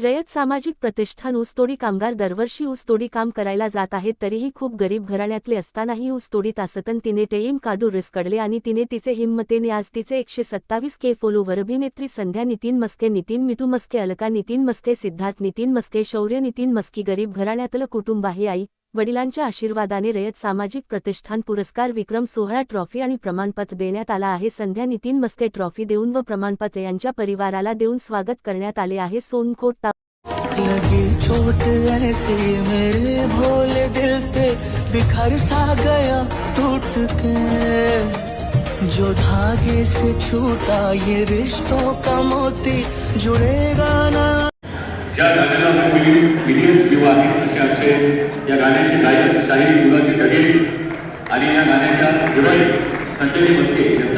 रयत सामाजिक प्रतिष्ठान ऊसतोडी कामगार दरवर्षी ऊसतोडी काम करायला जात आहेत तरीही खूप गरीब घराण्यातले असतानाही ऊसतोडीत असतन तिने टेईम काढू रिस्कडले आणि तिने तिचे हिम्मतेने आज तिचे एकशे सत्तावीस के फॉलोवर अभिनेत्री संध्या नितीन मस्के नितीन मिटू मस्के अलका नितीन मस्के सिद्धार्थ नितीन मस्के शौर्य नितीन मस्की गरीब घराण्यातलं कुटुंब आहे आई वडिलांच्या आशीर्वादाने रयत सामाजिक प्रतिष्ठान पुरस्कार विक्रम सोहळा ट्रॉफी आणि प्रमाणपत्र देण्यात आला आहे. संध्या नितीन मस्के ट्रॉफी देऊन व प्रमाणपत्र यांच्या परिवाराला देऊन स्वागत करण्यात आले आहे. सोनकोट ता लगी चोट मेरे भोले दिल पे बिखर सा गया टूट के। जो धागे से छूटा ये रिश्तों का मोती जुड़ेगा ना ज्या गाण्याला मिलियन्स व्ह्यू आहेत असे आमचे या गाण्याचे गायक शाहीर मुलाची ढगेल आणि या गाण्याच्या हिरोईन संजय मस्के यांचा